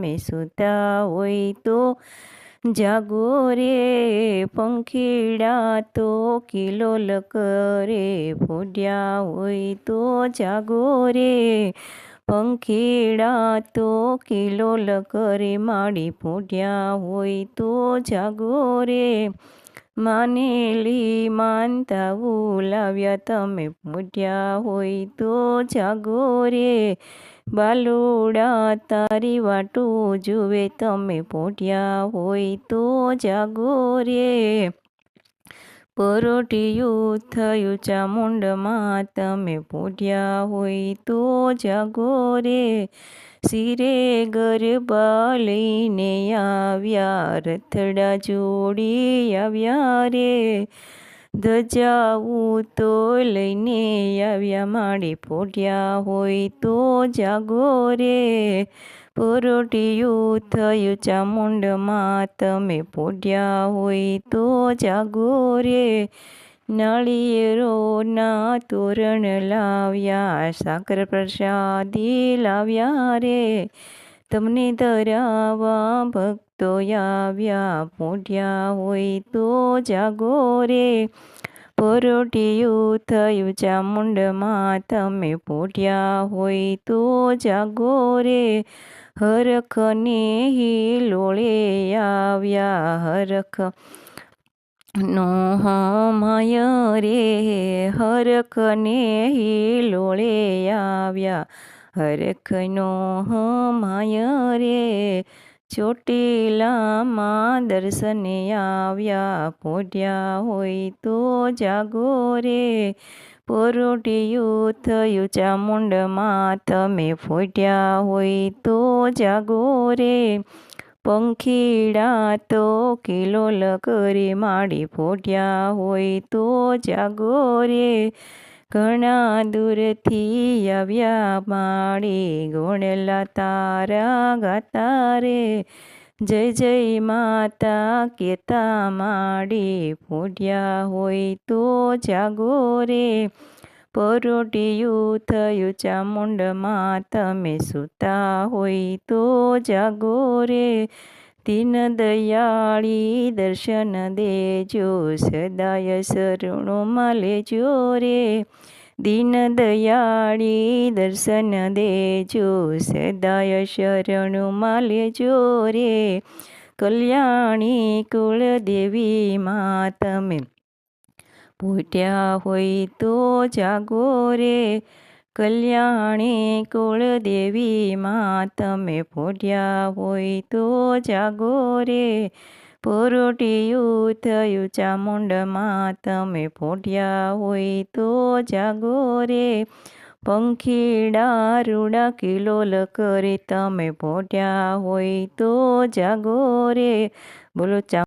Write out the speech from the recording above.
તમે સૂતા હોય તો જાગો રે, પંખીડા તો કિલોલ કરે ફોડ્યા હોય તો જાગો રે, પંખીડા તો કિલોલ કરે માડી ફોડ્યા હોય તો જાગો રે. માનેલી માનતા ઉલાવ્યા, તમે ફૂટ્યા હોય તો જાગો રે, બાલુડા તારી વાટું જુએ, તમે પોઢ્યા હોય તો જાગો રે. પરોઢિયું થયું ચામુંડમાં, તમે પોઢ્યા હોય તો જાગો રે શિરે ગરબા લઈને આવ્યા રથડા જોડી આવ્યા રે ધજાવું તો લઈને આવ્યા માડી ફૂટ્યા હોય તો જાગો રે પરોઢિયું થયું ચામુંડમાં તમે પોડ્યા હોય તો જાગો રે નાળિયેરોના તોરણ લાવ્યા, સાકર પ્રસાદી લાવ્યા રે. તમને ધરાવા ભક્તો આવ્યા ફૂટ્યા હોય તો જાગો રે. પરોટિયું થયું ચામુંડમાં, તમે ફૂટ્યા હોય તો જાગો રે. હરખને હિલોળે આવ્યા, હરખ નો હમય રે હરખને હિલોળે આવ્યા. હરખનો હમય રે ચોટીલામાં દર્શને આવ્યા. પોઢ્યા હોય તો જાગો રે. પરોઢિયું થયું ચામુંડમાં. તમે ફૂટ્યા હોય તો જાગો રે. પંખીડા તો કિલોલ કરી માડી ફોટ્યા હોય તો જાગો રે. ઘણા દૂરથી આવ્યા માડી ગોણેલા તારા ગાતા રે. જય જય માતા કેતા માડી ફોટ્યા હોય તો જાગો રે. પરોઢિયું થયું ચામુંડમાં, તમે સૂતા હોય તો જાગો રે. દિન દયાળી દર્શન દેજો, સદાય શરણોમાં લેજો રે. દિન દયાળી દર્શન દેજો, સદાય શરણોમાં લેજો રે. કલ્યાણી કુળદેવી માં તમે ફૂટ્યા હોય તો જાગો રે. કલ્યાણી કુળદેવી દેવીમાં તમે ફૂટ્યા હોય તો જાગો રે. પરોઢિયું થયું ચામુંડમાં તમે ફૂટ્યા હોય તો જાગો રે. પંખીડા રૂડા કિલોલ કરે તમે ફૂટ્યા હોય તો જાગો રે. બોલો ચા